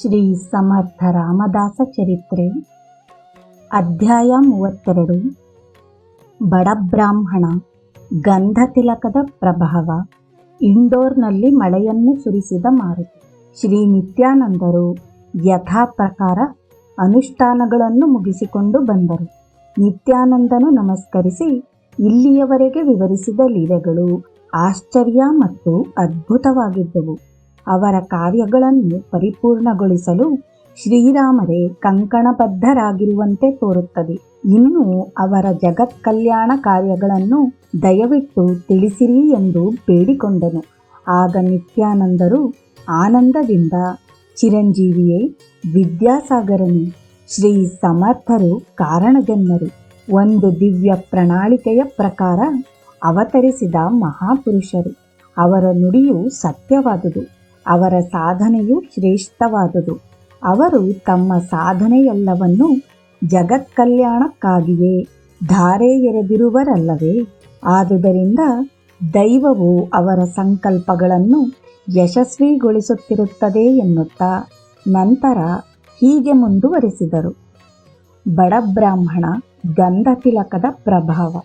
ಶ್ರೀ ಸಮರ್ಥ ರಾಮದಾಸ ಚರಿತ್ರೆ, ಅಧ್ಯಾಯ ಮೂವತ್ತೆರಡು. ಬಡಬ್ರಾಹ್ಮಣ ಗಂಧತಿಲಕದ ಪ್ರಭಾವ ಇಂಡೋರ್ನಲ್ಲಿ ಮಳೆಯನ್ನು ಸುರಿಸಿದ ಮಾರುತಿ. ಶ್ರೀ ನಿತ್ಯಾನಂದರು ಯಥಾ ಪ್ರಕಾರ ಅನುಷ್ಠಾನಗಳನ್ನು ಮುಗಿಸಿಕೊಂಡು ಬಂದರು. ನಿತ್ಯಾನಂದನು ನಮಸ್ಕರಿಸಿ ಇಲ್ಲಿಯವರೆಗೆ ವಿವರಿಸಿದ ಲೀಲೆಗಳು ಆಶ್ಚರ್ಯ ಮತ್ತು ಅದ್ಭುತವಾಗಿದ್ದವು. ಅವರ ಕಾರ್ಯಗಳನ್ನು ಪರಿಪೂರ್ಣಗೊಳಿಸಲು ಶ್ರೀರಾಮರೇ ಕಂಕಣಬದ್ಧರಾಗಿರುವಂತೆ ತೋರುತ್ತದೆ. ಇನ್ನು ಅವರ ಜಗತ್ ಕಲ್ಯಾಣ ಕಾರ್ಯಗಳನ್ನು ದಯವಿಟ್ಟು ತಿಳಿಸಿರಿ ಎಂದು ಬೇಡಿಕೊಂಡನು. ಆಗ ನಿತ್ಯಾನಂದರು ಆನಂದದಿಂದ ಚಿರಂಜೀವಿಯೇ, ವಿದ್ಯಾಸಾಗರನು, ಶ್ರೀ ಸಮರ್ಥರು ಕಾರಣಜನ್ಮರು ಒಂದು ದಿವ್ಯ ಪ್ರಣಾಳಿಕೆಯ ಪ್ರಕಾರ ಅವತರಿಸಿದ ಮಹಾಪುರುಷರು. ಅವರ ನುಡಿಯು ಸತ್ಯವಾದುದು. ಅವರ ಸಾಧನೆಯು ಶ್ರೇಷ್ಠವಾದುದು. ಅವರು ತಮ್ಮ ಸಾಧನೆಯೆಲ್ಲವನ್ನೂ ಜಗತ್ಕಲ್ಯಾಣಕ್ಕಾಗಿಯೇ ಧಾರೆ ಎರೆದಿರುವರಲ್ಲವೇ? ಆದುದರಿಂದ ದೈವವು ಅವರ ಸಂಕಲ್ಪಗಳನ್ನು ಯಶಸ್ವಿಗೊಳಿಸುತ್ತಿರುತ್ತದೆ ಎನ್ನುತ್ತಾ ನಂತರ ಹೀಗೆ ಮುಂದುವರಿಸಿದರು. ಬಡಬ್ರಾಹ್ಮಣ ಗಂಧತಿಲಕದ ಪ್ರಭಾವ.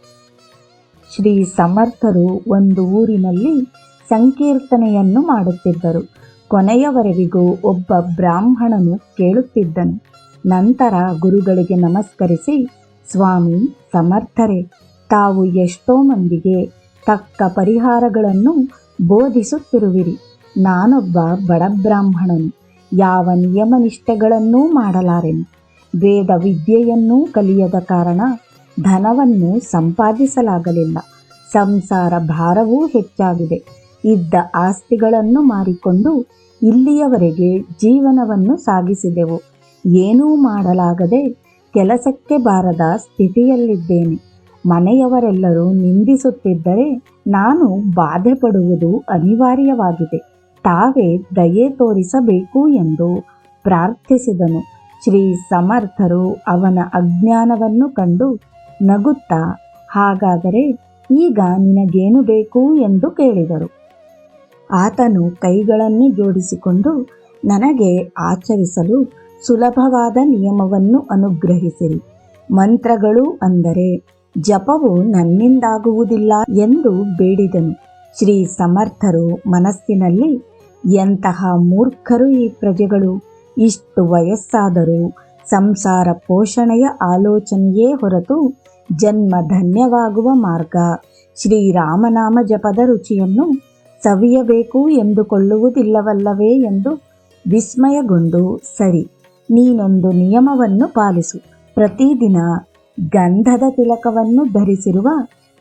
ಶ್ರೀ ಸಮರ್ಥರು ಒಂದು ಊರಿನಲ್ಲಿ ಸಂಕೀರ್ತನೆಯನ್ನು ಮಾಡುತ್ತಿದ್ದರು. ಕೊನೆಯವರೆವಿಗೂ ಒಬ್ಬ ಬ್ರಾಹ್ಮಣನು ಕೇಳುತ್ತಿದ್ದನು. ನಂತರ ಗುರುಗಳಿಗೆ ನಮಸ್ಕರಿಸಿ, ಸ್ವಾಮಿ, ಸಮರ್ಥರೇ, ತಾವು ಎಷ್ಟೋ ಮಂದಿಗೆ ತಕ್ಕ ಪರಿಹಾರಗಳನ್ನು ಬೋಧಿಸುತ್ತಿರುವಿರಿ. ನಾನೊಬ್ಬ ಬಡಬ್ರಾಹ್ಮಣನು ಯಾವ ನಿಯಮನಿಷ್ಠೆಗಳನ್ನೂ ಮಾಡಲಾರೆನು. ವೇದ ವಿದ್ಯೆಯನ್ನೂ ಕಲಿಯದ ಕಾರಣ ಧನವನ್ನು ಸಂಪಾದಿಸಲಾಗಲಿಲ್ಲ. ಸಂಸಾರ ಭಾರವೂ ಹೆಚ್ಚಾಗಿದೆ. ಇದ್ದ ಆಸ್ತಿಗಳನ್ನು ಮಾರಿಕೊಂಡು ಇಲ್ಲಿಯವರೆಗೆ ಜೀವನವನ್ನು ಸಾಗಿಸಿದೆವು. ಏನೂ ಮಾಡಲಾಗದೆ ಕೆಲಸಕ್ಕೆ ಬಾರದ ಸ್ಥಿತಿಯಲ್ಲಿದ್ದೇನೆ. ಮನೆಯವರೆಲ್ಲರೂ ನಿಂದಿಸುತ್ತಿದ್ದರೆ ನಾನು ಬಾಧೆ ಪಡುವುದು ಅನಿವಾರ್ಯವಾಗಿದೆ. ತಾವೇ ದಯೆ ತೋರಿಸಬೇಕು ಎಂದು ಪ್ರಾರ್ಥಿಸಿದನು. ಶ್ರೀ ಸಮರ್ಥರು ಅವನ ಅಜ್ಞಾನವನ್ನು ಕಂಡು ನಗುತ್ತಾ, ಹಾಗಾದರೆ ಈಗ ನಿನಗೇನು ಬೇಕು? ಎಂದು ಕೇಳಿದರು. ಆತನು ಕೈಗಳನ್ನು ಜೋಡಿಸಿಕೊಂಡು ನನಗೆ ಆಚರಿಸಲು ಸುಲಭವಾದ ನಿಯಮವನ್ನು ಅನುಗ್ರಹಿಸಿರಿ. ಮಂತ್ರಗಳು ಅಂದರೆ, ಜಪವು ನನ್ನಿಂದಾಗುವುದಿಲ್ಲ ಎಂದು ಬೇಡಿದನು. ಶ್ರೀ ಸಮರ್ಥರು ಮನಸ್ಸಿನಲ್ಲಿ ಎಂತಹ ಮೂರ್ಖರು ಈ ಪ್ರಜೆಗಳು? ಇಷ್ಟು ವಯಸ್ಸಾದರೂ ಸಂಸಾರ ಪೋಷಣೆಯ ಆಲೋಚನೆಯೇ ಹೊರತು ಜನ್ಮ ಧನ್ಯವಾಗುವ ಮಾರ್ಗ ಶ್ರೀರಾಮನಾಮ ಜಪದ ರುಚಿಯನ್ನು ಸವಿಯಬೇಕು ಎಂದುಕೊಳ್ಳುವುದಿಲ್ಲವಲ್ಲವೇ ಎಂದು ವಿಸ್ಮಯಗೊಂಡು, ಸರಿ, ನೀನೊಂದು ನಿಯಮವನ್ನು ಪಾಲಿಸು. ಪ್ರತಿದಿನ ಗಂಧದ ತಿಲಕವನ್ನು ಧರಿಸಿರುವ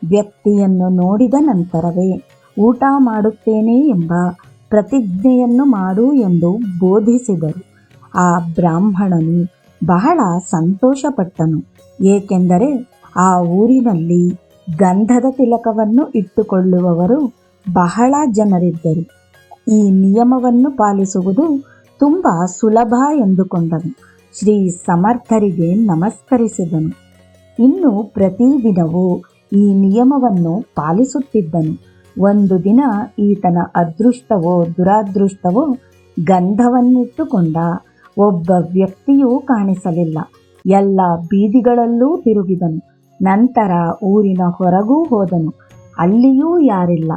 ವ್ಯಕ್ತಿಯನ್ನು ನೋಡಿದ ನಂತರವೇ ಊಟ ಮಾಡುತ್ತೇನೆ ಎಂಬ ಪ್ರತಿಜ್ಞೆಯನ್ನು ಮಾಡು ಎಂದು ಬೋಧಿಸಿದರು. ಆ ಬ್ರಾಹ್ಮಣನು ಬಹಳ ಸಂತೋಷಪಟ್ಟನು. ಏಕೆಂದರೆ ಆ ಊರಿನಲ್ಲಿ ಗಂಧದ ತಿಲಕವನ್ನು ಇಟ್ಟುಕೊಳ್ಳುವವರು ಬಹಳ ಜನರಿದ್ದರು. ಈ ನಿಯಮವನ್ನು ಪಾಲಿಸುವುದು ತುಂಬ ಸುಲಭ ಎಂದುಕೊಂಡನು. ಶ್ರೀ ಸಮರ್ಥರಿಗೆ ನಮಸ್ಕರಿಸಿದನು. ಇನ್ನು ಪ್ರತಿದಿನವೂ ಈ ನಿಯಮವನ್ನು ಪಾಲಿಸುತ್ತಿದ್ದನು. ಒಂದು ದಿನ ಈತನ ಅದೃಷ್ಟವೋ ದುರಾದೃಷ್ಟವೋ ಗಂಧವನ್ನಿಟ್ಟುಕೊಂಡ ಒಬ್ಬ ವ್ಯಕ್ತಿಯೂ ಕಾಣಿಸಲಿಲ್ಲ. ಎಲ್ಲ ಬೀದಿಗಳಲ್ಲೂ ತಿರುಗಿದನು. ನಂತರ ಊರಿನ ಹೊರಗೂ ಹೋದನು. ಅಲ್ಲಿಯೂ ಯಾರಿಲ್ಲ.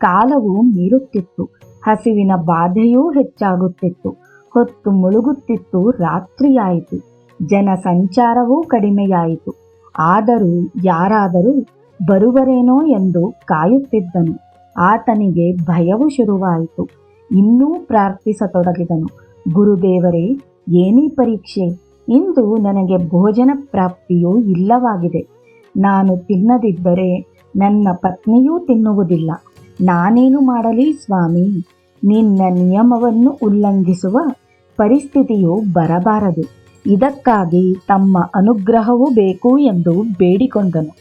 ಕಾಲವು ಮೀರುತ್ತಿತ್ತು. ಹಸಿವಿನ ಬಾಧೆಯೂ ಹೆಚ್ಚಾಗುತ್ತಿತ್ತು. ಹೊತ್ತು ಮುಳುಗುತ್ತಿತ್ತು, ರಾತ್ರಿಯಾಯಿತು. ಜನ ಸಂಚಾರವೂ ಕಡಿಮೆಯಾಯಿತು. ಆದರೂ ಯಾರಾದರೂ ಬರುವರೇನೋ ಎಂದು ಕಾಯುತ್ತಿದ್ದನು. ಆತನಿಗೆ ಭಯವು ಶುರುವಾಯಿತು. ಇನ್ನೂ ಪ್ರಾರ್ಥಿಸತೊಡಗಿದನು. ಗುರುದೇವರೇ, ಏನೀ ಪರೀಕ್ಷೆ? ಇಂದು ನನಗೆ ಭೋಜನ ಪ್ರಾಪ್ತಿಯೂ ಇಲ್ಲವಾಗಿದೆ. ನಾನು ತಿನ್ನದಿದ್ದರೆ ನನ್ನ ಪತ್ನಿಯೂ ತಿನ್ನುವುದಿಲ್ಲ. ನಾನೇನು ಮಾಡಲಿ ಸ್ವಾಮಿ? ನಿನ್ನ ನಿಯಮವನ್ನು ಉಲ್ಲಂಘಿಸುವ ಪರಿಸ್ಥಿತಿಯು ಬರಬಾರದು. ಇದಕ್ಕಾಗಿ ತಮ್ಮ ಅನುಗ್ರಹವೂ ಬೇಕು ಎಂದು ಬೇಡಿಕೊಂಡನು.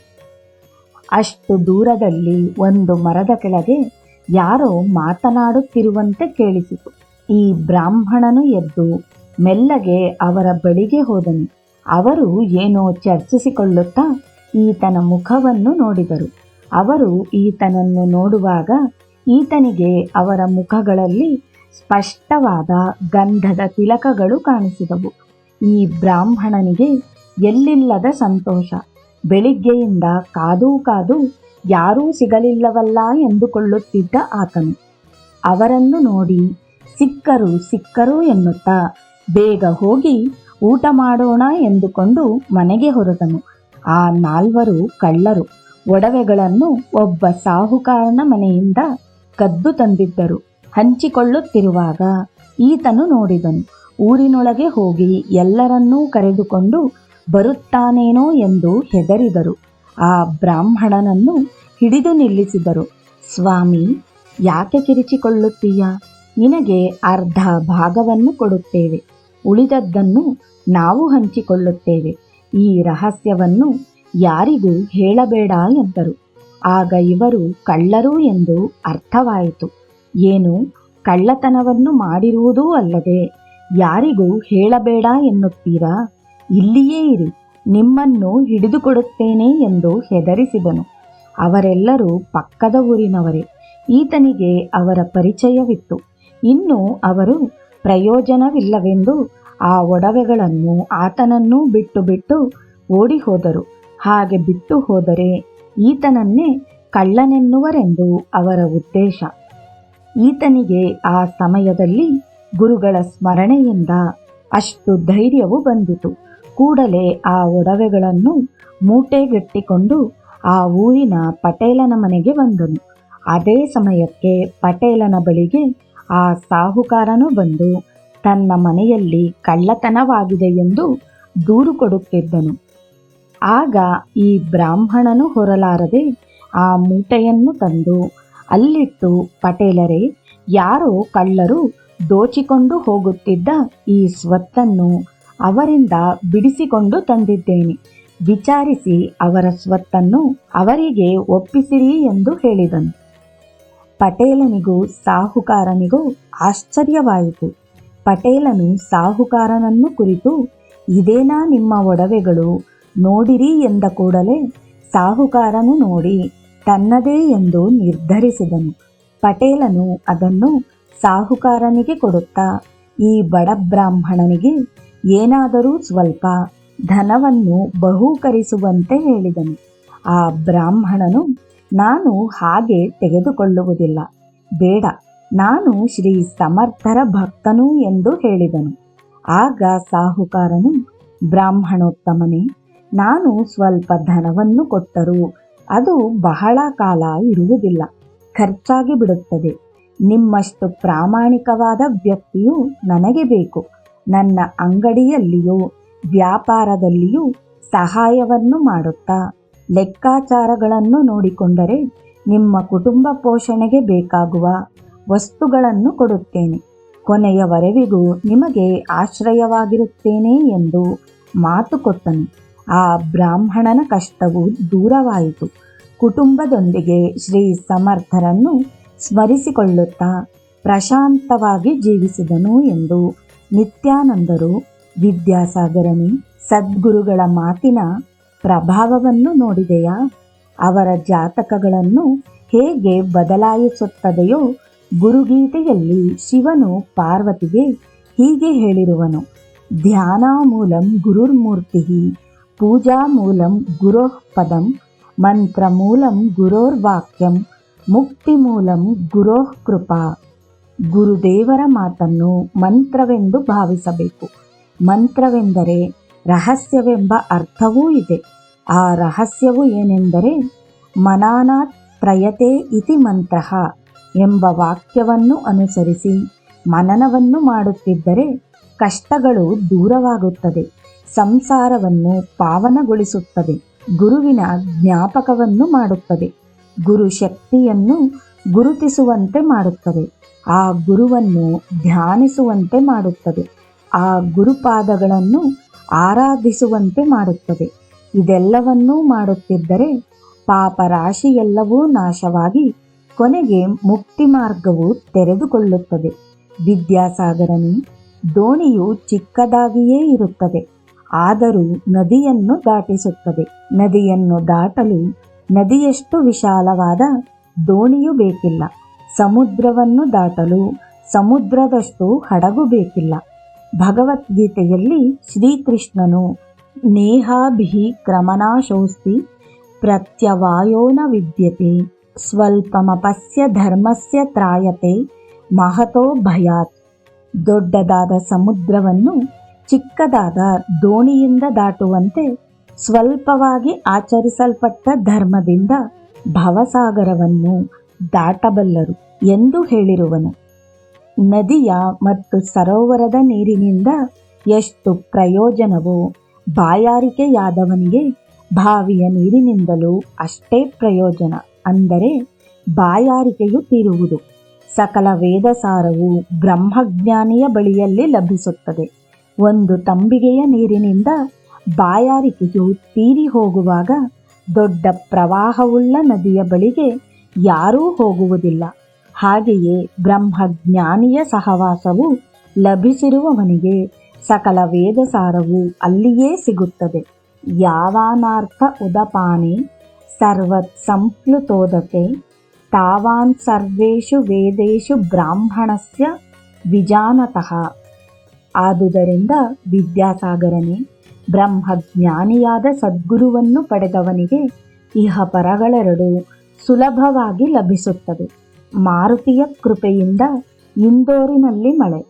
ಅಷ್ಟು ದೂರದಲ್ಲಿ ಒಂದು ಮರದ ಕೆಳಗೆ ಯಾರೋ ಮಾತನಾಡುತ್ತಿರುವಂತೆ ಕೇಳಿಸಿತು. ಈ ಬ್ರಾಹ್ಮಣನು ಎದ್ದು ಮೆಲ್ಲಗೆ ಅವರ ಬಳಿಗೆ ಹೋದನು. ಅವರು ಏನೋ ಚರ್ಚಿಸಿಕೊಳ್ಳುತ್ತಾ ಈತನ ಮುಖವನ್ನು ನೋಡಿದರು. ಅವರು ಈತನನ್ನು ನೋಡುವಾಗ ಈತನಿಗೆ ಅವರ ಮುಖಗಳಲ್ಲಿ ಸ್ಪಷ್ಟವಾದ ಗಂಧದ ತಿಲಕಗಳು ಕಾಣಿಸಿದವು. ಈ ಬ್ರಾಹ್ಮಣನಿಗೆ ಎಲ್ಲಿಲ್ಲದ ಸಂತೋಷ. ಬೆಳಿಗ್ಗೆಯಿಂದ ಕಾದೂ ಕಾದು ಯಾರೂ ಸಿಗಲಿಲ್ಲವಲ್ಲ ಎಂದುಕೊಳ್ಳುತ್ತಿದ್ದ ಆತನು. ಅವರನ್ನು ನೋಡಿ ಸಿಕ್ಕರು ಸಿಕ್ಕರು ಎನ್ನುತ್ತಾ ಬೇಗ ಹೋಗಿ ಊಟ ಮಾಡೋಣ ಎಂದುಕೊಂಡು ಮನೆಗೆ ಹೊರಟನು. ಆ ನಾಲ್ವರು ಕಳ್ಳರು. ಒಡವೆಗಳನ್ನು ಒಬ್ಬ ಸಾಹುಕಾರನ ಮನೆಯಿಂದ ಕದ್ದು ತಂದಿದ್ದರು. ಹಂಚಿಕೊಳ್ಳುತ್ತಿರುವಾಗ ಈತನು ನೋಡಿದನು, ಊರಿನೊಳಗೆ ಹೋಗಿ ಎಲ್ಲರನ್ನೂ ಕರೆದುಕೊಂಡು ಬರುತ್ತಾನೇನೋ ಎಂದು ಹೆದರಿದರು. ಆ ಬ್ರಾಹ್ಮಣನನ್ನು ಹಿಡಿದು ನಿಲ್ಲಿಸಿದರು. ಸ್ವಾಮಿ, ಯಾಕೆ ಕಿರಿಚಿಕೊಳ್ಳುತ್ತೀಯ? ನಿನಗೆ ಅರ್ಧ ಭಾಗವನ್ನು ಕೊಡುತ್ತೇವೆ. ಉಳಿದದ್ದನ್ನು ನಾವು ಹಂಚಿಕೊಳ್ಳುತ್ತೇವೆ. ಈ ರಹಸ್ಯವನ್ನು ಯಾರಿಗೂ ಹೇಳಬೇಡ ಎಂದರು. ಆಗ ಇವರು ಕಳ್ಳರು ಎಂದು ಅರ್ಥವಾಯಿತು. ಏನು, ಕಳ್ಳತನವನ್ನು ಮಾಡಿರುವುದೂ ಅಲ್ಲದೆ ಯಾರಿಗೂ ಹೇಳಬೇಡ ಎನ್ನುತ್ತೀರಾ? ಇಲ್ಲಿಯೇ ಇರಿ, ನಿಮ್ಮನ್ನು ಹಿಡಿದುಕೊಡುತ್ತೇನೆ ಎಂದು ಹೆದರಿಸಿದನು. ಅವರೆಲ್ಲರೂ ಪಕ್ಕದ ಊರಿನವರೇ, ಈತನಿಗೆ ಅವರ ಪರಿಚಯವಿತ್ತು. ಇನ್ನು ಅವರು ಪ್ರಯೋಜನವಿಲ್ಲವೆಂದು ಆ ಒಡವೆಗಳನ್ನು ಆತನನ್ನೂ ಬಿಟ್ಟು ಬಿಟ್ಟು ಓಡಿ ಹೋದರು ಹಾಗೆ ಬಿಟ್ಟು ಹೋದರೆ ಈತನನ್ನೇ ಕಳ್ಳನೆನ್ನುವರೆಂದು ಅವರ ಉದ್ದೇಶ. ಈತನಿಗೆ ಆ ಸಮಯದಲ್ಲಿ ಗುರುಗಳ ಸ್ಮರಣೆಯಿಂದ ಅಷ್ಟು ಧೈರ್ಯವು ಬಂದಿತು. ಕೂಡಲೇ ಆ ಒಡವೆಗಳನ್ನು ಮೂಟೆಗಟ್ಟಿಕೊಂಡು ಆ ಊರಿನ ಪಟೇಲನ ಮನೆಗೆ ಬಂದನು. ಅದೇ ಸಮಯಕ್ಕೆ ಪಟೇಲನ ಬಳಿಗೆ ಆ ಸಾಹುಕಾರನು ಬಂದು ತನ್ನ ಮನೆಯಲ್ಲಿ ಕಳ್ಳತನವಾಗಿದೆ ಎಂದು ದೂರು ಕೊಡುತ್ತಿದ್ದನು. ಆಗ ಈ ಬ್ರಾಹ್ಮಣನು ಹೊರಲಾರದೆ ಆ ಮೂಟೆಯನ್ನು ತಂದು ಅಲ್ಲಿಟ್ಟು ಪಟೇಲರೇ, ಯಾರೋ ಕಳ್ಳರು ದೋಚಿಕೊಂಡು ಹೋಗುತ್ತಿದ್ದ ಈ ಸ್ವತ್ತನ್ನು ಅವರಿಂದ ಬಿಡಿಸಿಕೊಂಡು ತಂದಿದ್ದೇನೆ. ವಿಚಾರಿಸಿ ಅವರ ಸ್ವತ್ತನ್ನು ಅವರಿಗೆ ಒಪ್ಪಿಸಿರಿ ಎಂದು ಹೇಳಿದನು. ಪಟೇಲನಿಗೂ ಸಾಹುಕಾರನಿಗೂ ಆಶ್ಚರ್ಯವಾಯಿತು. ಪಟೇಲನು ಸಾಹುಕಾರನನ್ನು ಕುರಿತು, ಇದೇನಾ ನಿಮ್ಮ ಒಡವೆಗಳು? ನೋಡಿರಿ ಎಂದ ಕೂಡಲೇ ಸಾಹುಕಾರನು ನೋಡಿ, ತನ್ನದೇ ಎಂದು ನಿರ್ಧರಿಸಿದನು. ಪಟೇಲನು ಅದನ್ನು ಸಾಹುಕಾರನಿಗೆ ಕೊಡುತ್ತಾ, ಈ ಬಡ ಬ್ರಾಹ್ಮಣನಿಗೆ ಏನಾದರೂ ಸ್ವಲ್ಪ ಧನವನ್ನು ಬಹುಕರಿಸುವಂತೆ ಹೇಳಿದನು. ಆ ಬ್ರಾಹ್ಮಣನು, ನಾನು ಹಾಗೆ ತೆಗೆದುಕೊಳ್ಳುವುದಿಲ್ಲ. ಬೇಡ, ನಾನು ಶ್ರೀ ಸಮರ್ಥರ ಭಕ್ತನು ಎಂದು ಹೇಳಿದನು. ಆಗ ಸಾಹುಕಾರನು, ಬ್ರಾಹ್ಮಣೋತ್ತಮನೇ ನಾನು ಸ್ವಲ್ಪ ಧನವನ್ನು ಕೊಟ್ಟರೂ. ಅದು ಬಹಳ ಕಾಲ ಇರುವುದಿಲ್ಲ. ಖರ್ಚಾಗಿ ಬಿಡುತ್ತದೆ. ನಿಮ್ಮಷ್ಟು ಪ್ರಾಮಾಣಿಕವಾದ ವ್ಯಕ್ತಿಯು ನನಗೆ ಬೇಕು. ನನ್ನ ಅಂಗಡಿಯಲ್ಲಿಯೂ ವ್ಯಾಪಾರದಲ್ಲಿಯೂ ಸಹಾಯವನ್ನು ಮಾಡುತ್ತಾ? ಲೆಕ್ಕಾಚಾರಗಳನ್ನು ನೋಡಿಕೊಂಡರೆ ನಿಮ್ಮ ಕುಟುಂಬ ಪೋಷಣೆಗೆ ಬೇಕಾಗುವ ವಸ್ತುಗಳನ್ನು ಕೊಡುತ್ತೇನೆ. ಕೊನೆಯವರೆವಿಗೂ ನಿಮಗೆ ಆಶ್ರಯವಾಗಿರುತ್ತೇನೆ ಎಂದು ಮಾತು ಕೊಟ್ಟನು. ಆ ಬ್ರಾಹ್ಮಣನ ಕಷ್ಟವು ದೂರವಾಯಿತು. ಕುಟುಂಬದೊಂದಿಗೆ ಶ್ರೀ ಸಮರ್ಥರನ್ನು ಸ್ಮರಿಸಿಕೊಳ್ಳುತ್ತಾ ಪ್ರಶಾಂತವಾಗಿ ಜೀವಿಸಿದನು ಎಂದು ನಿತ್ಯಾನಂದರು. ವಿದ್ಯಾಸಾಗರನಿ, ಸದ್ಗುರುಗಳ ಮಾತಿನ ಪ್ರಭಾವವನ್ನು ನೋಡಿದೆಯಾ? ಅವರ ಜಾತಕಗಳನ್ನು ಹೇಗೆ ಬದಲಾಯಿಸುತ್ತದೆಯೋ, ಗುರುಗೀತೆಯಲ್ಲಿ ಶಿವನು ಪಾರ್ವತಿಗೆ ಹೀಗೆ ಹೇಳಿರುವನು. ಧ್ಯಾನಾಮೂಲಂ ಗುರುರ್ಮೂರ್ತಿ ಪೂಜಾ ಮೂಲಂ ಗುರೋಃ ಪದಂ ಮಂತ್ರ ಮೂಲಂ ಗುರೋರ್ವಾಕ್ಯಂ ಮುಕ್ತಿ ಮೂಲಂ ಗುರೋಃ ಕೃಪಾ. ಗುರುದೇವರ ಮಾತನ್ನು ಮಂತ್ರವೆಂದು ಭಾವಿಸಬೇಕು. ಮಂತ್ರವೆಂದರೆ ರಹಸ್ಯವೆಂಬ ಅರ್ಥವೂ ಇದೆ. ಆ ರಹಸ್ಯವು ಏನೆಂದರೆ ಮನಾನಾತ್ ಪ್ರಯತೆ ಇತಿ ಮಂತ್ರ ಎಂಬ ವಾಕ್ಯವನ್ನು ಅನುಸರಿಸಿ ಮನನವನ್ನು ಮಾಡುತ್ತಿದ್ದರೆ ಕಷ್ಟಗಳು ದೂರವಾಗುತ್ತದೆ. ಸಂಸಾರವನ್ನು ಪಾವನಗೊಳಿಸುತ್ತದೆ, ಗುರುವಿನ ಜ್ಞಾಪಕವನ್ನು ಮಾಡುತ್ತದೆ, ಗುರು ಶಕ್ತಿಯನ್ನು ಗುರುತಿಸುವಂತೆ ಮಾಡುತ್ತದೆ, ಆ ಗುರುವನ್ನು ಧ್ಯಾನಿಸುವಂತೆ ಮಾಡುತ್ತದೆ, ಆ ಗುರುಪಾದಗಳನ್ನು ಆರಾಧಿಸುವಂತೆ ಮಾಡುತ್ತದೆ. ಇದೆಲ್ಲವನ್ನೂ ಮಾಡುತ್ತಿದ್ದರೆ ಪಾಪ ರಾಶಿಯೆಲ್ಲವೂ ನಾಶವಾಗಿ ಕೊನೆಗೆ ಮುಕ್ತಿ ಮಾರ್ಗವು ತೆರೆದುಕೊಳ್ಳುತ್ತದೆ. ವಿದ್ಯಾಸಾಗರನಿ ದೋಣಿಯು ಚಿಕ್ಕದಾಗಿಯೇ ಇರುತ್ತದೆ. ಆದರೂ ನದಿಯನ್ನು ದಾಟಿಸುತ್ತದೆ. ನದಿಯನ್ನು ದಾಟಲು ನದಿಯಷ್ಟು ವಿಶಾಲವಾದ ದೋಣಿಯು ಬೇಕಿಲ್ಲ. ಸಮುದ್ರವನ್ನು ದಾಟಲು ಸಮುದ್ರದಷ್ಟು ಹಡಗು ಬೇಕಿಲ್ಲ. ಭಗವದ್ಗೀತೆಯಲ್ಲಿ ಶ್ರೀಕೃಷ್ಣನು ನೇಹಾಭಿ ಕ್ರಮನಾಶೋಸ್ತಿ ಪ್ರತ್ಯವಾಯೋನ ವಿದ್ಯತೆ, ಸ್ವಲ್ಪಮಪಸ್ಯ ಧರ್ಮಸ್ಯ ತ್ರಾಯತೆ ಮಹತೋ ಭಯಾತ್. ದೊಡ್ಡದಾದ ಸಮುದ್ರವನ್ನು ಚಿಕ್ಕದಾದ ದೋಣಿಯಿಂದ ದಾಟುವಂತೆ ಸ್ವಲ್ಪವಾಗಿ ಆಚರಿಸಲ್ಪಟ್ಟ ಧರ್ಮದಿಂದ ಭವಸಾಗರವನ್ನು ದಾಟಬಲ್ಲರು ಎಂದು ಹೇಳಿರುವನು. ನದಿಯ ಮತ್ತು ಸರೋವರದ ನೀರಿನಿಂದ ಎಷ್ಟು ಪ್ರಯೋಜನವೋ ಬಾಯಾರಿಕೆಯಾದವನಿಗೆ ಬಾವಿಯ ನೀರಿನಿಂದಲೂ ಅಷ್ಟೇ ಪ್ರಯೋಜನ, ಅಂದರೆ ಬಾಯಾರಿಕೆಯು ತೀರುವುದು. ಸಕಲ ವೇದಸಾರವು ಬ್ರಹ್ಮಜ್ಞಾನಿಯ ಬಳಿಯಲ್ಲಿ ಲಭಿಸುತ್ತದೆ. ಒಂದು ತಂಬಿಗೆಯ ನೀರಿನಿಂದ ಬಾಯಾರಿಕೆಯು ತೀರಿ ಹೋಗುವಾಗ ದೊಡ್ಡ ಪ್ರವಾಹವುಳ್ಳ ನದಿಯ ಬಳಿಗೆ ಯಾರೂ ಹೋಗುವುದಿಲ್ಲ. ಹಾಗೆಯೇ ಬ್ರಹ್ಮಜ್ಞಾನಿಯ ಸಹವಾಸವು ಲಭಿಸಿರುವವನಿಗೆ ಸಕಲ ವೇದಸಾರವು ಅಲ್ಲಿಯೇ ಸಿಗುತ್ತದೆ. ಯಾವಾನಾರ್ಥ ಉದಪಾನೆ ಸರ್ವತ್ ಸಂಪ್ಲುತೋದಕೆ ತಾವಾನ್ ಸರ್ವೇಷು ವೇದೇಶು ಬ್ರಾಹ್ಮಣಸ್ಯ ವಿಜಾನತಃ. ಆದುದರಿಂದ ವಿದ್ಯಾಸಾಗರನೇ ಬ್ರಹ್ಮಜ್ಞಾನಿಯಾದ ಸದ್ಗುರುವನ್ನು ಪಡೆದವನಿಗೆ ಇಹ ಪರಗಳೆರಡು ಸುಲಭವಾಗಿ ಲಭಿಸುತ್ತದೆ ಮಾರುತಿಯ ಕೃಪೆಯಿಂದ ಇಂದೋರಿನಲ್ಲಿ ಮಳೆ.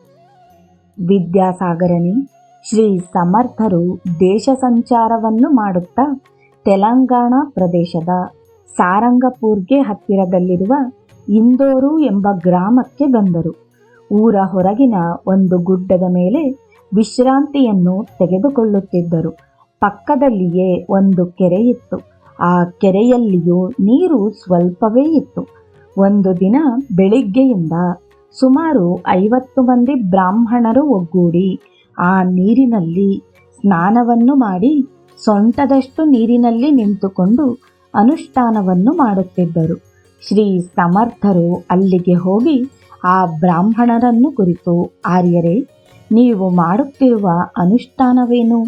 ವಿದ್ಯಾಸಾಗರನೇ, ಶ್ರೀ ಸಮರ್ಥರು ದೇಶ ಸಂಚಾರವನ್ನು ಮಾಡುತ್ತಾ ತೆಲಂಗಾಣ ಪ್ರದೇಶದ ಸಾರಂಗಪೂರ್ಗೆ ಹತ್ತಿರದಲ್ಲಿರುವ ಇಂದೋರು ಎಂಬ ಗ್ರಾಮಕ್ಕೆ ಬಂದರು. ಊರ ಹೊರಗಿನ ಒಂದು ಗುಡ್ಡದ ಮೇಲೆ ವಿಶ್ರಾಂತಿಯನ್ನು ತೆಗೆದುಕೊಳ್ಳುತ್ತಿದ್ದರು. ಪಕ್ಕದಲ್ಲಿಯೇ ಒಂದು ಕೆರೆಯಿತ್ತು. ಆ ಕೆರೆಯಲ್ಲಿಯೂ ನೀರು ಸ್ವಲ್ಪವೇ ಇತ್ತು. ಒಂದು ದಿನ ಬೆಳಿಗ್ಗೆಯಿಂದ ಸುಮಾರು ಐವತ್ತು ಮಂದಿ ಬ್ರಾಹ್ಮಣರು ಒಗ್ಗೂಡಿ ಆ ನೀರಿನಲ್ಲಿ ಸ್ನಾನವನ್ನು ಮಾಡಿ ಸೊಂಟದಷ್ಟು ನೀರಿನಲ್ಲಿ ನಿಂತುಕೊಂಡು ಅನುಷ್ಠಾನವನ್ನು ಮಾಡುತ್ತಿದ್ದರು. ಶ್ರೀ ಸಮರ್ಥರು ಅಲ್ಲಿಗೆ ಹೋಗಿ ಆ ಬ್ರಾಹ್ಮಣರನ್ನು ಕುರಿತು, ಆರ್ಯರೇ, ನೀವು ಮಾಡುತ್ತಿರುವ ಅನುಷ್ಠಾನವೇನು?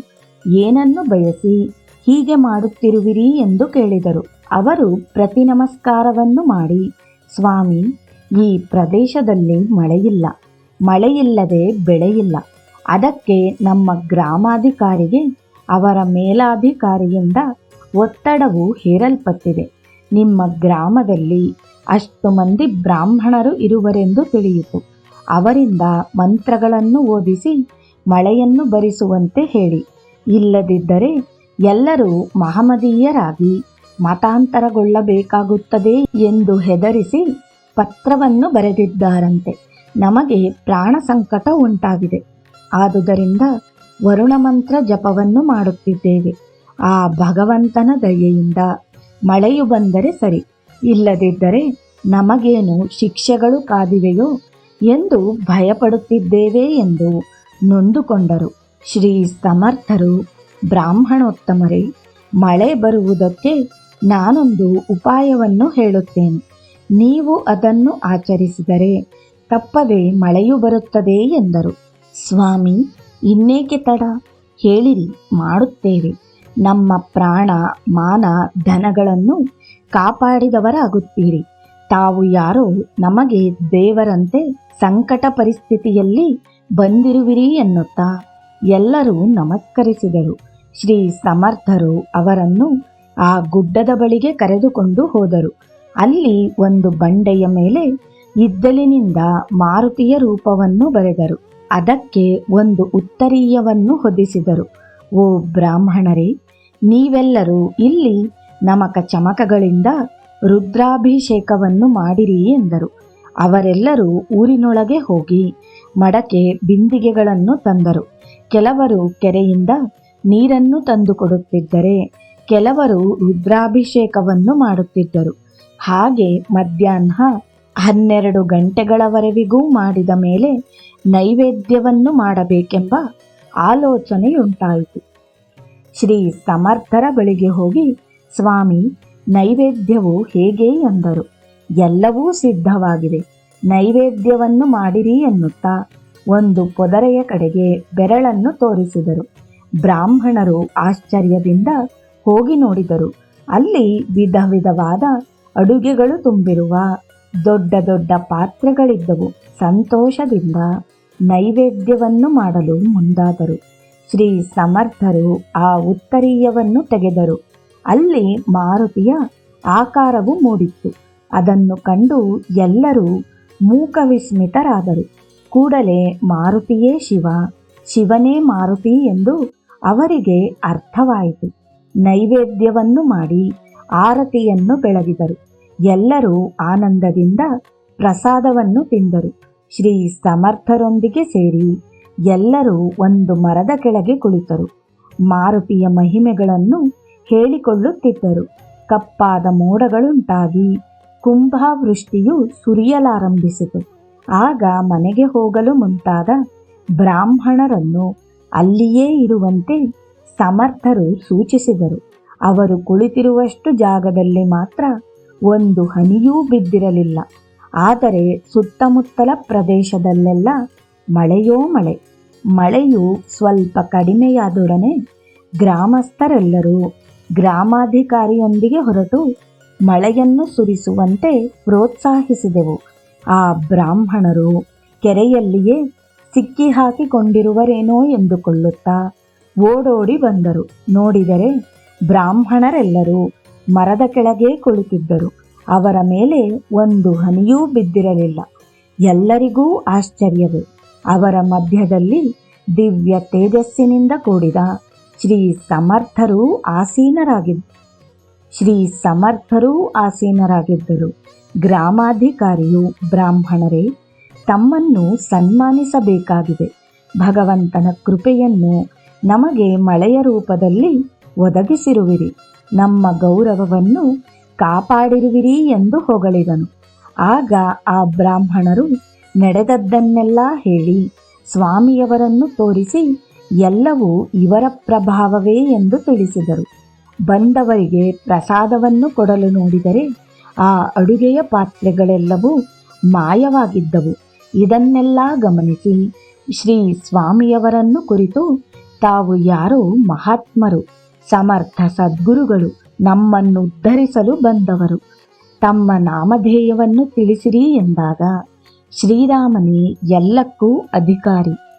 ಏನನ್ನು ಬಯಸಿ ಹೀಗೆ ಮಾಡುತ್ತಿರುವಿರಿ ಎಂದು ಕೇಳಿದರು. ಅವರು ಪ್ರತಿ ನಮಸ್ಕಾರವನ್ನು ಮಾಡಿ, ಸ್ವಾಮಿ, ಈ ಪ್ರದೇಶದಲ್ಲಿ ಮಳೆಯಿಲ್ಲ. ಮಳೆಯಿಲ್ಲದೆ ಬೆಳೆಯಿಲ್ಲ. ಅದಕ್ಕೆ ನಮ್ಮ ಗ್ರಾಮಾಧಿಕಾರಿಗೆ, ಅವರ ಮೇಲಾಧಿಕಾರಿಯಿಂದ ಒತ್ತಡವು ಹೇರಲ್ಪಟ್ಟಿದೆ. ನಿಮ್ಮ ಗ್ರಾಮದಲ್ಲಿ ಅಷ್ಟು ಮಂದಿ ಬ್ರಾಹ್ಮಣರು ಇರುವರೆಂದು ತಿಳಿಯಿತು. ಅವರಿಂದ ಮಂತ್ರಗಳನ್ನು ಓದಿಸಿ ಮಳೆಯನ್ನು ಬರಿಸುವಂತೆ ಹೇಳಿ. ಇಲ್ಲದಿದ್ದರೆ ಎಲ್ಲರೂ ಮಹಮದೀಯರಾಗಿ ಮತಾಂತರಗೊಳ್ಳಬೇಕಾಗುತ್ತದೆ ಎಂದು ಹೆದರಿಸಿ ಪತ್ರವನ್ನು ಬರೆದಿದ್ದಾರಂತೆ. ನಮಗೆ ಪ್ರಾಣ ಸಂಕಟ ಉಂಟಾಗಿದೆ. ಆದುದರಿಂದ ವರುಣ ಮಂತ್ರ ಜಪವನ್ನು ಮಾಡುತ್ತಿದ್ದೇವೆ. ಆ ಭಗವಂತನ ದಯೆಯಿಂದ ಮಳೆಯು ಬಂದರೆ ಸರಿ. ಇಲ್ಲದಿದ್ದರೆ ನಮಗೇನು ಶಿಕ್ಷೆಗಳು ಕಾದಿವೆಯೋ ಎಂದು ಭಯಪಡುತ್ತಿದ್ದೇವೆ ಎಂದು ನೊಂದುಕೊಂಡರು. ಶ್ರೀ ಸಮರ್ಥರು, ಬ್ರಾಹ್ಮಣೋತ್ತಮರೇ, ಮಳೆ ಬರುವುದಕ್ಕೆ ನಾನೊಂದು ಉಪಾಯವನ್ನು ಹೇಳುತ್ತೇನೆ. ನೀವು ಅದನ್ನು ಆಚರಿಸಿದರೆ ತಪ್ಪದೆ ಮಳೆಯು ಬರುತ್ತದೆ ಎಂದರು. ಸ್ವಾಮಿ, ಇನ್ನೇಕೆ ತಡ? ಹೇಳಿರಿ, ಮಾಡುತ್ತೇವೆ. ನಮ್ಮ ಪ್ರಾಣ, ಮಾನ, ಧನಗಳನ್ನು ಕಾಪಾಡಿದವರಾಗುತ್ತೀರಿ. ತಾವು ಯಾರೋ ನಮಗೆ ದೇವರಂತೆ ಸಂಕಟ ಪರಿಸ್ಥಿತಿಯಲ್ಲಿ ಬಂದಿರುವಿರಿ ಎನ್ನುತ್ತಾ ಎಲ್ಲರೂ ನಮಸ್ಕರಿಸಿದರು. ಶ್ರೀ ಸಮರ್ಥರು ಅವರನ್ನು ಆ ಗುಡ್ಡದ ಬಳಿಗೆ ಕರೆದುಕೊಂಡು ಹೋದರು. ಅಲ್ಲಿ ಒಂದು ಬಂಡೆಯ ಮೇಲೆ ಇದ್ದಲಿನಿಂದ ಮಾರುತಿಯ ರೂಪವನ್ನು ಬರೆದರು. ಅದಕ್ಕೆ ಒಂದು ಉತ್ತರೀಯವನ್ನು ಹೊದಿಸಿದರು. ಓ ಬ್ರಾಹ್ಮಣರೇ, ನೀವೆಲ್ಲರೂ ಇಲ್ಲಿ ನಮಕ ಚಮಕಗಳಿಂದ ರುದ್ರಾಭಿಷೇಕವನ್ನು ಮಾಡಿರಿ ಎಂದರು. ಅವರೆಲ್ಲರೂ ಊರಿನೊಳಗೆ ಹೋಗಿ ಮಡಕೆ ಬಿಂದಿಗೆಗಳನ್ನು ತಂದರು. ಕೆಲವರು ಕೆರೆಯಿಂದ ನೀರನ್ನು ತಂದುಕೊಡುತ್ತಿದ್ದರೆ ಕೆಲವರು ರುದ್ರಾಭಿಷೇಕವನ್ನು ಮಾಡುತ್ತಿದ್ದರು. ಹಾಗೆ ಮಧ್ಯಾಹ್ನ ಹನ್ನೆರಡು ಗಂಟೆಗಳವರೆವಿಗೂ ಮಾಡಿದ ಮೇಲೆ ನೈವೇದ್ಯವನ್ನು ಮಾಡಬೇಕೆಂಬ ಆಲೋಚನೆಯುಂಟಾಯಿತು. ಶ್ರೀ ಸಮರ್ಥರ ಬಳಿಗೆ ಹೋಗಿ ಸ್ವಾಮಿ, ನೈವೇದ್ಯವು ಹೇಗೆ ಎಂದರು. ಎಲ್ಲವೂ ಸಿದ್ಧವಾಗಿದೆ. ನೈವೇದ್ಯವನ್ನು ಮಾಡಿರಿ ಎನ್ನುತ್ತಾ ಒಂದು ಪೊದರೆಯ ಕಡೆಗೆ ಬೆರಳನ್ನು ತೋರಿಸಿದರು. ಬ್ರಾಹ್ಮಣರು ಆಶ್ಚರ್ಯದಿಂದ ಹೋಗಿ ನೋಡಿದರು. ಅಲ್ಲಿ ವಿಧ ವಿಧವಾದ ಅಡುಗೆಗಳು ತುಂಬಿರುವ ದೊಡ್ಡ ದೊಡ್ಡ ಪಾತ್ರೆಗಳಿದ್ದವು. ಸಂತೋಷದಿಂದ ನೈವೇದ್ಯವನ್ನು ಮಾಡಲು ಮುಂದಾದರು. ಶ್ರೀ ಸಮರ್ಥರು ಆ ಉತ್ತರೀಯವನ್ನು ತೆಗೆದರು. ಅಲ್ಲಿ ಮಾರುತಿಯ ಆಕಾರವು ಮೂಡಿತ್ತು. ಅದನ್ನು ಕಂಡು ಎಲ್ಲರೂ ಮೂಕವಿಸ್ಮಿತರಾದರು. ಕೂಡಲೇ ಮಾರುತಿಯೇ ಶಿವ, ಶಿವನೇ ಮಾರುತಿ ಎಂದು ಅವರಿಗೆ ಅರ್ಥವಾಯಿತು. ನೈವೇದ್ಯವನ್ನು ಮಾಡಿ ಆರತಿಯನ್ನು ಬೆಳಗಿದರು. ಎಲ್ಲರೂ ಆನಂದದಿಂದ ಪ್ರಸಾದವನ್ನು ತಿಂದರು. ಶ್ರೀ ಸಮರ್ಥರೊಂದಿಗೆ ಸೇರಿ ಎಲ್ಲರೂ ಒಂದು ಮರದ ಕೆಳಗೆ ಕುಳಿತರು. ಮಾರುತಿಯ ಮಹಿಮೆಗಳನ್ನು ಹೇಳಿಕೊಳ್ಳುತ್ತಿದ್ದರು ಕಪ್ಪಾದ ಮೋಡಗಳುಂಟಾಗಿ ಕುಂಭಾವೃಷ್ಟಿಯು ಸುರಿಯಲಾರಂಭಿಸಿತು. ಆಗ ಮನೆಗೆ ಹೋಗಲು ಮುಂತಾದ ಬ್ರಾಹ್ಮಣರನ್ನು ಅಲ್ಲಿಯೇ ಇರುವಂತೆ ಸಮರ್ಥರು ಸೂಚಿಸಿದರು. ಅವರು ಕುಳಿತಿರುವಷ್ಟು ಜಾಗದಲ್ಲಿ ಮಾತ್ರ ಒಂದು ಹನಿಯೂ ಬಿದ್ದಿರಲಿಲ್ಲ. ಆದರೆ ಸುತ್ತಮುತ್ತಲ ಪ್ರದೇಶದಲ್ಲೆಲ್ಲ ಮಳೆಯೋ ಮಳೆ. ಮಳೆಯು ಸ್ವಲ್ಪ ಕಡಿಮೆಯಾದೊಡನೆ ಗ್ರಾಮಸ್ಥರೆಲ್ಲರೂ ಗ್ರಾಮಾಧಿಕಾರಿಯೊಂದಿಗೆ ಹೊರಟು ಮಳೆಯನ್ನು ಸುರಿಸುವಂತೆ ಪ್ರೋತ್ಸಾಹಿಸಿದೆವು. ಆ ಬ್ರಾಹ್ಮಣರು ಕೆರೆಯಲ್ಲಿಯೇ ಸಿಕ್ಕಿ ಹಾಕಿಕೊಂಡಿರುವರೇನೋ ಎಂದುಕೊಳ್ಳುತ್ತಾ ಓಡೋಡಿ ಬಂದರು. ನೋಡಿದರೆ ಬ್ರಾಹ್ಮಣರೆಲ್ಲರೂ ಮರದ ಕೆಳಗೆ ಕುಳಿತಿದ್ದರು. ಅವರ ಮೇಲೆ ಒಂದು ಹನಿಯೂ ಬಿದ್ದಿರಲಿಲ್ಲ. ಎಲ್ಲರಿಗೂ ಆಶ್ಚರ್ಯವೇ, ಅವರ ಮಧ್ಯದಲ್ಲಿ ದಿವ್ಯ ತೇಜಸ್ಸಿನಿಂದ ಕೂಡಿದ ಶ್ರೀ ಸಮರ್ಥರು ಆಸೀನರಾಗಿದ್ದ ಶ್ರೀ ಸಮರ್ಥರು ಆಸೀನರಾಗಿದ್ದರು. ಗ್ರಾಮಾಧಿಕಾರಿಯು ಬ್ರಾಹ್ಮಣರೇ, ತಮ್ಮನ್ನು ಸನ್ಮಾನಿಸಬೇಕಾಗಿದೆ. ಭಗವಂತನ ಕೃಪೆಯನ್ನು ನಮಗೆ ಮಳೆಯ ರೂಪದಲ್ಲಿ ಒದಗಿಸಿರುವಿರಿ. ನಮ್ಮ ಗೌರವವನ್ನು ಕಾಪಾಡಿರುವಿರಿ ಎಂದು ಹೊಗಳಿದನು. ಆಗ ಆ ಬ್ರಾಹ್ಮಣರು ನಡೆದದ್ದನ್ನೆಲ್ಲ ಹೇಳಿ ಸ್ವಾಮಿಯವರನ್ನು ತೋರಿಸಿ ಎಲ್ಲವೂ ಇವರ ಪ್ರಭಾವವೇ ಎಂದು ತಿಳಿಸಿದರು. ಬಂದವರಿಗೆ ಪ್ರಸಾದವನ್ನು ಕೊಡಲು ನೋಡಿದರೆ ಆ ಅಡುಗೆಯ ಪಾತ್ರೆಗಳೆಲ್ಲವೂ ಮಾಯವಾಗಿದ್ದವು. ಇದನ್ನೆಲ್ಲ ಗಮನಿಸಿ ಶ್ರೀ ಸ್ವಾಮಿಯವರನ್ನು ಕುರಿತು ತಾವು ಯಾರೋ ಮಹಾತ್ಮರು, ಸಮರ್ಥ ಸದ್ಗುರುಗಳು ನಮ್ಮನ್ನು ಉದ್ಧರಿಸಲು ಬಂದವರು. ತಮ್ಮ ನಾಮಧೇಯವನ್ನು ತಿಳಿಸಿರಿ ಎಂದಾಗ ಶ್ರೀರಾಮನೇ ಎಲ್ಲಕ್ಕೂ ಅಧಿಕಾರಿ.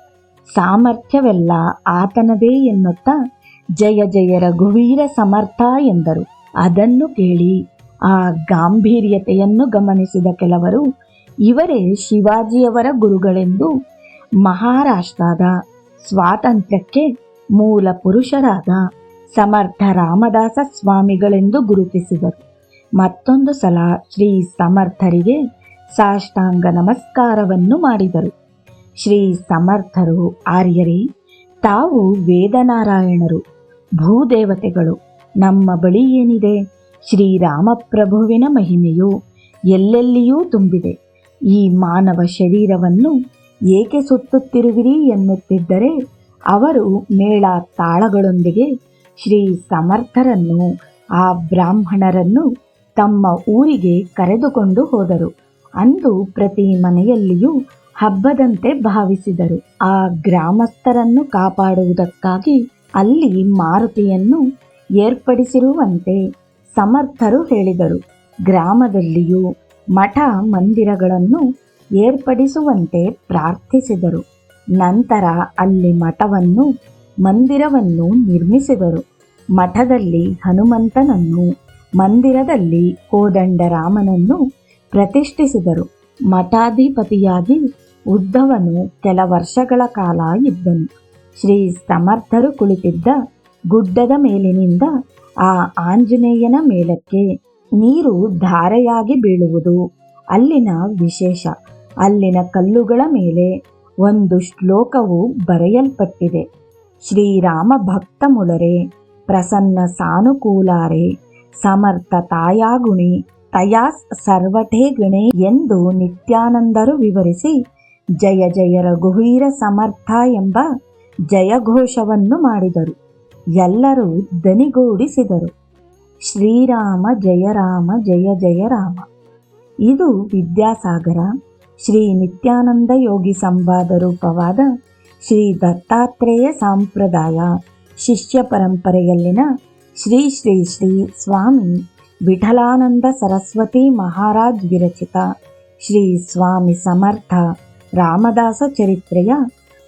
ಸಾಮರ್ಥ್ಯವೆಲ್ಲ ಆತನದೇ ಎನ್ನುತ್ತಾ ಜಯ ಜಯ ರಘುವೀರ ಸಮರ್ಥ ಎಂದರು. ಅದನ್ನು ಕೇಳಿ ಆ ಗಾಂಭೀರ್ಯತೆಯನ್ನು ಗಮನಿಸಿದ ಕೆಲವರು, ಇವರೇ ಶಿವಾಜಿಯವರ ಗುರುಗಳೆಂದು ಮಹಾರಾಷ್ಟ್ರದ ಸ್ವಾತಂತ್ರ್ಯಕ್ಕೆ ಮೂಲ ಪುರುಷರಾದ ಸಮರ್ಥ ರಾಮದಾಸ ಸ್ವಾಮಿಗಳೆಂದು ಗುರುತಿಸಿದರು. ಮತ್ತೊಂದು ಸಲ ಶ್ರೀ ಸಮರ್ಥರಿಗೆ ಸಾಷ್ಟಾಂಗ ನಮಸ್ಕಾರವನ್ನು ಮಾಡಿದರು. ಶ್ರೀ ಸಮರ್ಥರು ಆರ್ಯರೇ, ತಾವು ವೇದನಾರಾಯಣರು, ಭೂದೇವತೆಗಳು. ನಮ್ಮ ಬಳಿ ಏನಿದೆ? ಶ್ರೀರಾಮಪ್ರಭುವಿನ ಮಹಿಮೆಯು ಎಲ್ಲೆಲ್ಲಿಯೂ ತುಂಬಿದೆ. ಈ ಮಾನವ ಶರೀರವನ್ನು ಏಕೆ ಸುತ್ತುತ್ತಿರುವಿರಿ ಎನ್ನುತ್ತಿದ್ದರೆ, ಅವರು ಮೇಳ ತಾಳಗಳೊಂದಿಗೆ ಶ್ರೀ ಸಮರ್ಥರನ್ನು, ಆ ಬ್ರಾಹ್ಮಣರನ್ನು ತಮ್ಮ ಊರಿಗೆ ಕರೆದುಕೊಂಡು ಹೋದರು. ಅಂದು ಪ್ರತಿ ಮನೆಯಲ್ಲಿಯೂ ಹಬ್ಬದಂತೆ ಭಾವಿಸಿದರು. ಆ ಗ್ರಾಮಸ್ಥರನ್ನು ಕಾಪಾಡುವುದಕ್ಕಾಗಿ ಅಲ್ಲಿ ಮಾರುತಿಯನ್ನು ಏರ್ಪಡಿಸಿರುವಂತೆ ಸಮರ್ಥರು ಹೇಳಿದರು. ಗ್ರಾಮದಲ್ಲಿಯೂ ಮಠ ಮಂದಿರಗಳನ್ನು ಏರ್ಪಡಿಸುವಂತೆ ಪ್ರಾರ್ಥಿಸಿದರು. ನಂತರ ಅಲ್ಲಿ ಮಠವನ್ನು, ಮಂದಿರವನ್ನು ನಿರ್ಮಿಸಿದರು. ಮಠದಲ್ಲಿ ಹನುಮಂತನನ್ನು, ಮಂದಿರದಲ್ಲಿ ಕೋದಂಡರಾಮನನ್ನು ಪ್ರತಿಷ್ಠಿಸಿದರು. ಮಠಾಧಿಪತಿಯಾಗಿ ಉದ್ಧವನು ಕೆಲ ವರ್ಷಗಳ ಕಾಲ ಇದ್ದನು. ಶ್ರೀ ಸಮರ್ಥರು ಕುಳಿತಿದ್ದ ಗುಡ್ಡದ ಮೇಲಿನಿಂದ ಆ ಆಂಜನೇಯನ ಮೇಲಕ್ಕೆ ನೀರು ಧಾರೆಯಾಗಿ ಬೀಳುವುದು ಅಲ್ಲಿನ ವಿಶೇಷ. ಅಲ್ಲಿನ ಕಲ್ಲುಗಳ ಮೇಲೆ ಒಂದು ಶ್ಲೋಕವು ಬರೆಯಲ್ಪಟ್ಟಿದೆ. ಶ್ರೀರಾಮ ಭಕ್ತ ಮುಳರೆ ಪ್ರಸನ್ನ ಸಾನುಕೂಲಾರೆ, ಸಮರ್ಥ ತಾಯಾಗುಣಿ, ತಯಾಸ್ ಸರ್ವಠೇ ಗಣೆ ಎಂದು ನಿತ್ಯಾನಂದರು ವಿವರಿಸಿ ಜಯ ಜಯ ರಘುವೀರ ಸಮರ್ಥ ಎಂಬ ಜಯಘೋಷವನ್ನು ಮಾಡಿದರು. ಎಲ್ಲರೂ ದನಿಗೂಡಿಸಿದರು. ಶ್ರೀರಾಮ ಜಯ ರಾಮ ಜಯ ಜಯ ರಾಮ. ಇದು ವಿದ್ಯಾಸಾಗರ, ಶ್ರೀ ನಿತ್ಯಾನಂದ ಯೋಗಿ ಸಂವಾದ ರೂಪವಾದ ಶ್ರೀ ದತ್ತಾತ್ರೇಯ ಸಂಪ್ರದಾಯ ಶಿಷ್ಯ ಪರಂಪರೆಯಲ್ಲಿನ ಶ್ರೀ ಶ್ರೀ ಶ್ರೀ ಸ್ವಾಮಿ ವಿಠಲಾನಂದ ಸರಸ್ವತಿ ಮಹಾರಾಜ್ ವಿರಚಿತ ಶ್ರೀ ಸ್ವಾಮಿ ಸಮರ್ಥ ರಾಮದಾಸ ಚರಿತ್ರೆಯ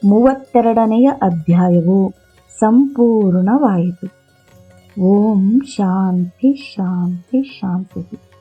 ಮೂವತ್ತೆರಡನೆಯ ಅಧ್ಯಾಯವು ಸಂಪೂರ್ಣವಾಯಿತು. ಓಂ ಶಾಂತಿ ಶಾಂತಿ ಶಾಂತಿ.